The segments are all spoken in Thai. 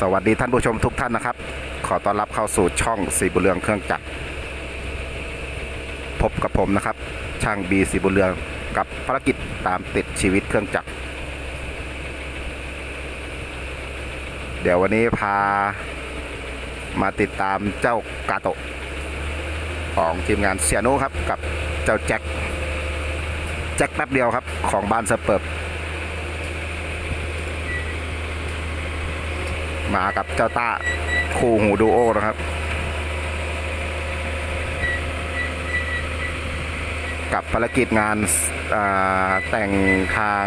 สวัสดีท่านผู้ชมทุกท่านนะครับ ขอต้อนรับเข้าสู่ช่องสีบุเรืองเครื่องจักรพบกับผมนะครับ ช่างบีสีบุเรืองกับภารกิจตามติดชีวิตเครื่องจักรเดี๋ยววันนี้พามาติดตามเจ้ากาโตะของทีมงานเซียโนครับกับเจ้าแจ็คแจ็คแป๊บเดียวครับ ของบ้านสเปิร์ มากับเจ้าต้าคู่หูดูโอนะครับ กับภารกิจงานาแต่งทาง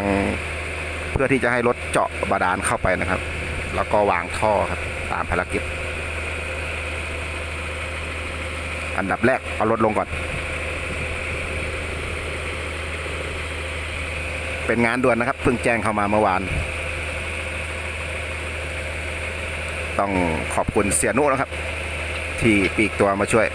เพื่อที่จะให้รถเจาะบาดาลเข้าไปนะครับ แล้วก็วางท่อครับตามภารกิจ อันดับแรกเอารถลงก่อน เป็นงานด่วนนะครับเพิ่งแจ้งเข้ามาเมื่อวาน ต้องขอบคุณเสียนุนะครับ ที่ปีกตัวมาช่วย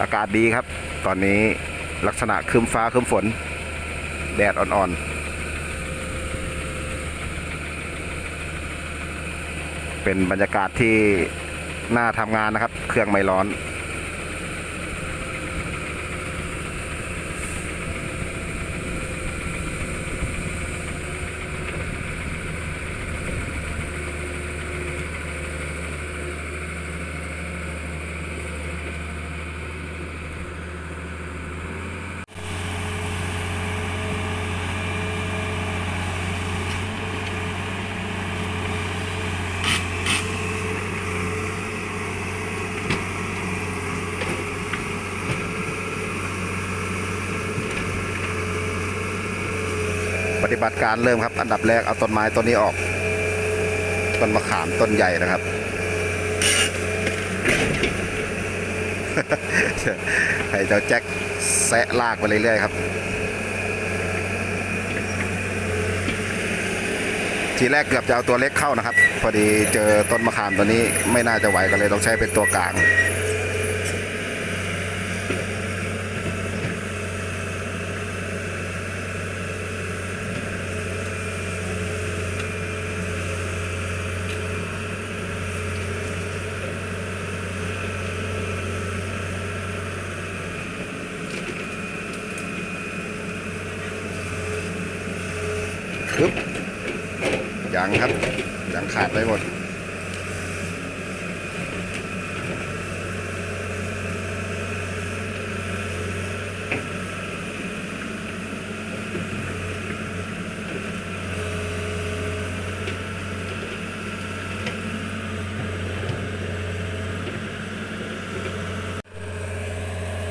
อากาศดีครับ ตอนนี้ลักษณะครึมฟ้าครึมฝน แดดอ่อนๆ เป็นบรรยากาศที่น่าทำงานนะครับ เครื่องไม่ร้อน ป ฏิบัติการเริ่มครับ อันดับแรกเอาต้นไม้ต้นนี้ออก ต้นมะขามต้นใหญ่นะครับ ให้เจ้าแจ็คแซะลากไปเรื่อยๆครับทีแรกเกือบจะเอาตัวเล็กเข้านะครับ พอดีเจอต้นมะขามตัวนี้ไม่น่าจะไหวก็เลยต้องใช้เป็นตัวกลาง ยังครับยังขาดไปหมด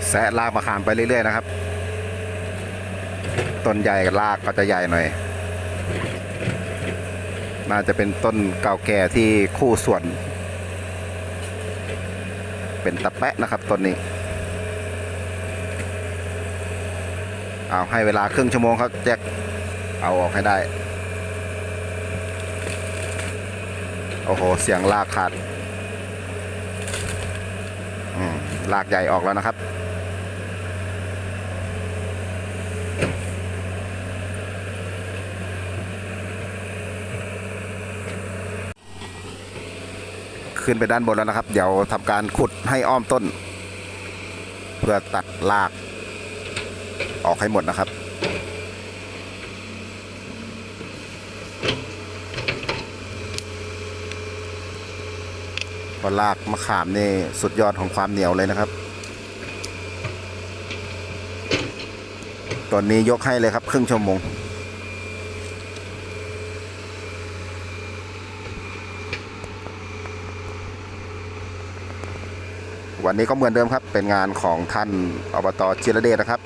แซะลากมาขามไปเรื่อยๆนะครับ ต้นใหญ่กับลากก็จะใหญ่หน่อย น่าจะเป็นต้นเก่าแก่ที่คู่ส่วน เป็นตะแปะนะครับต้นนี้เอาให้เวลาครึ่งชั่วโมงครับแจ็คเอาออกให้ได้ โอ้โห เสียงลากขาดลากใหญ่ออกแล้วนะครับ ขึ้นไปด้านบนแล้วนะครับ เดี๋ยวทำการขุดให้อ้อมต้น เพื่อตัดราก ออกให้หมดนะครับพราะรากมะขามนี่สุดยอดของความเหนียวเลยนะครับตอนนี้ยกให้เลยครับครึ่งชั่วโมง วันนี้ก็เหมือนเดิมครับ เป็นงานของท่านอบตจิรเดชนะครับ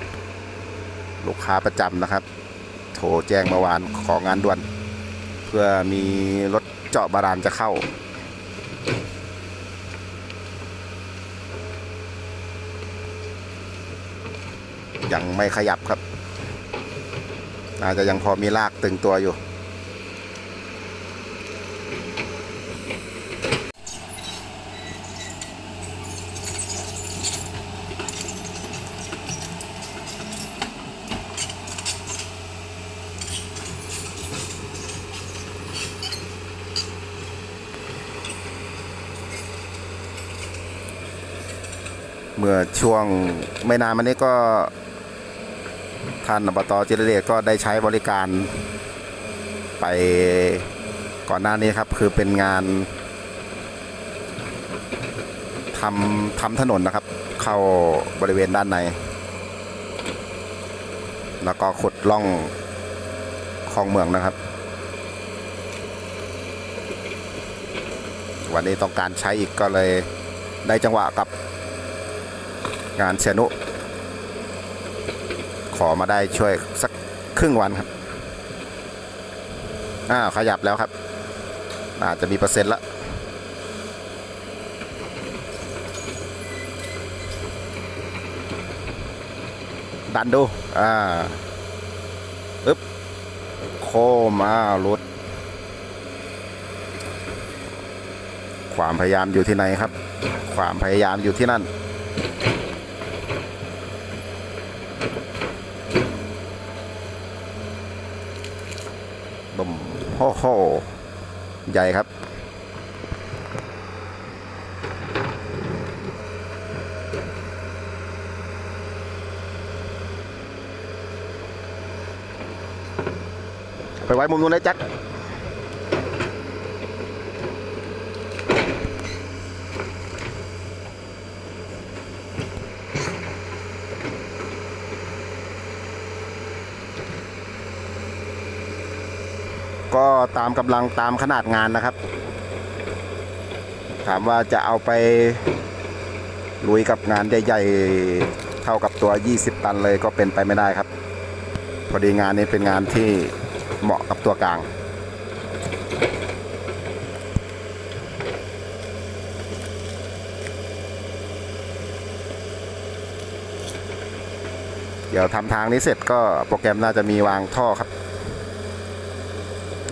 ลูกค้าประจำนะครับ โทรแจ้งเมื่อวานของงานด่วน เพื่อมีรถเจาะบาดาลจะเข้า ยังไม่ขยับครับอาจจะยังพอมีลากตึงตัวอยู่ มื่อช่วงไม่นานมานี้ก็ท่านอบตจิรเดชก็ได้ใช้บริการไปก่อนหน้านี้ครับ คือเป็นงานทำทำถนนนะครับ เข้าบริเวณด้านใน แล้วก็ขุดล่องคลองเมืองนะครับ วันนี้ต้องการใช้อีกก็เลยได้จังหวะกับ งานเสียนุ ขอมาได้ช่วยสักครึ่งวันครับ อ้าวขยับแล้วครับ อาจจะมีเปอร์เซ็นต์ละดันดู อ่าอึ๊บ โคมาวรุด ความพยายามอยู่ที่ไหนครับ ความพยายามอยู่ที่นั่น ดม โอ้โห ใหญ่ครับ ไปไว้มุมนู้นเลยแจ็ค ก็ตามกำลังตามขนาดงานนะครับ ถามว่าจะเอาไปลุยกับงานใหญ่ๆเท่ากับตัว 20 ตันเลยก็เป็นไปไม่ได้ครับ พอดีงานนี้เป็นงานที่เหมาะกับตัวกลางเดี๋ยวทำทางนี้เสร็จก็โปรแกรมน่าจะมีวางท่อครับ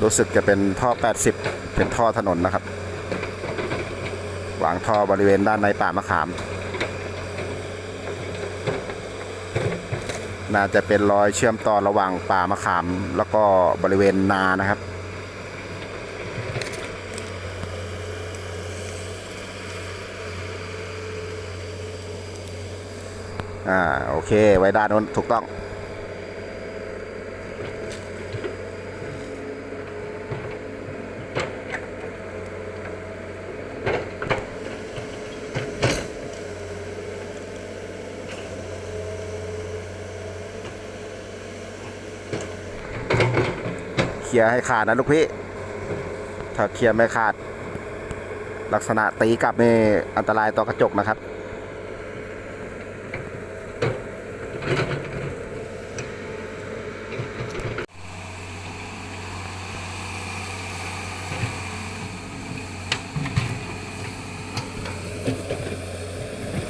รู้สึกจะเป็นท่อ 80 เป็นท่อถนนนะครับวางท่อบริเวณด้านในป่ามะขาม น่าจะเป็นรอยเชื่อมต่อระหว่างป่ามะขาม แล้วก็บริเวณนานะครับอ่าโอเค ไว้ด้านโน้นถูกต้อง ลียร์ให้ขาดนะลูกพี่ถ้าเคลียร์ไม่ขาด ลักษณะตีกลับนี่อันตรายต่อกระจกนะครับ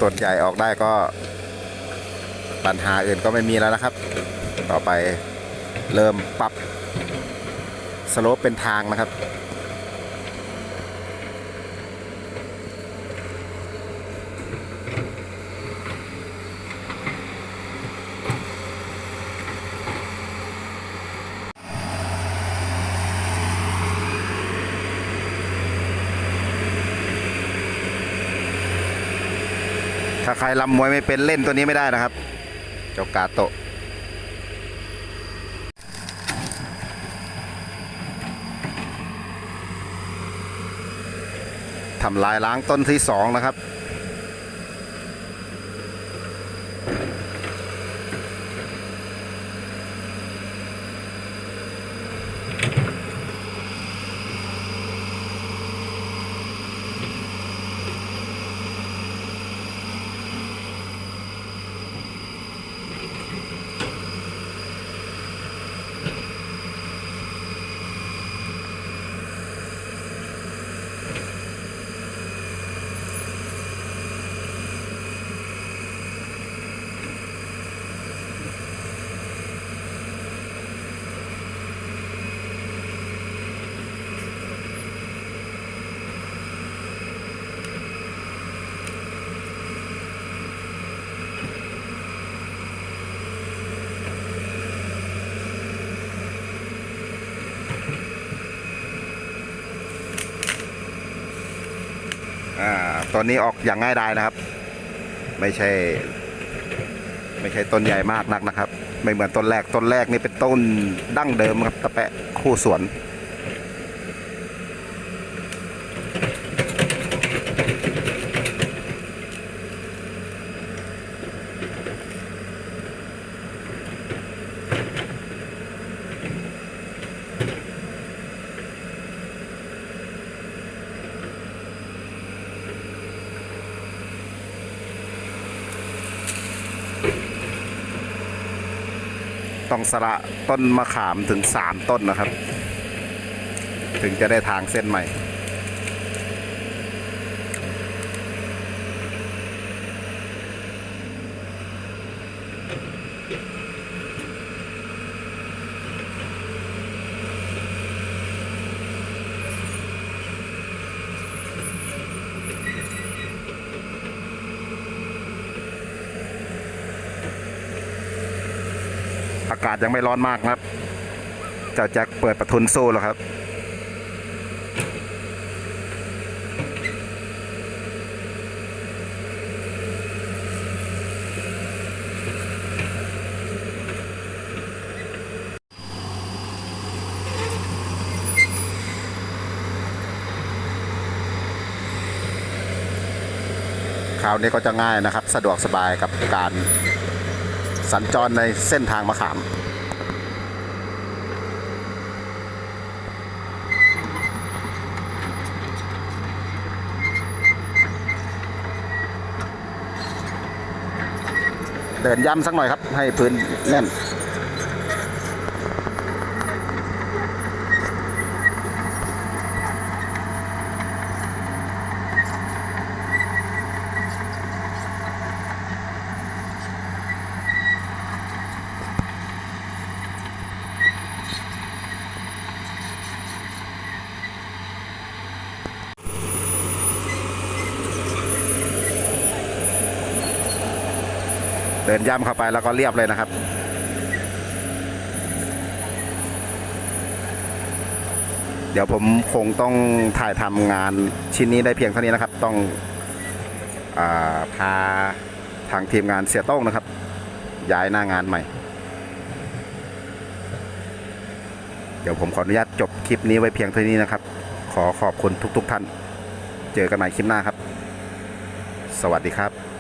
ต้นใหญ่ออกได้ก็ปัญหาอื่นก็ไม่มีแล้วนะครับ ต่อไปเริ่มปรับ สโลปเป็นทางนะครับ ถ้าใครลำมวยไม่เป็นเล่นตัวนี้ไม่ได้นะครับ เจ้ากาโตะ ทำลายล้างต้นที่สองนะครับ ตอนนี้ออกอย่างง่ายดายนะครับ ไม่ใช่ ไม่ใช่ต้นใหญ่มากนักนะครับ ไม่เหมือนต้นแรกต้นแรกนี่เป็นต้นดั้งเดิมครับตะแปะคู่สวน ต้องสละต้นมะขามถึงสามต้นนะครับ ถึงจะได้ทางเส้นใหม่ากาศยังไม่ร้อนมากครับ เจ้าแจ็คเปิดประทุนสู้แล้วครับ คราวนี้ก็จะง่ายนะครับ สะดวกสบายกับการ สัญจรในเส้นทางมะขามเดินย้ำสักหน่อยครับ ให้พื้นแน่น เดินย่ำเข้าไปแล้วก็เรียบเลยนะครับ เดี๋ยวผมคงต้องถ่ายทำงานชิ้นนี้ได้เพียงเท่านี้นะครับ ต้องอาพาทางทีมงานเสียโต้งนะครับ ย้ายหน้างานใหม่ เดี๋ยวผมขออนุญาตจบคลิปนี้ไว้เพียงเท่านี้นะครับ ขอขอบคุณทุก ๆ ท่าน เจอกันใหม่คลิปหน้าครับ สวัสดีครับ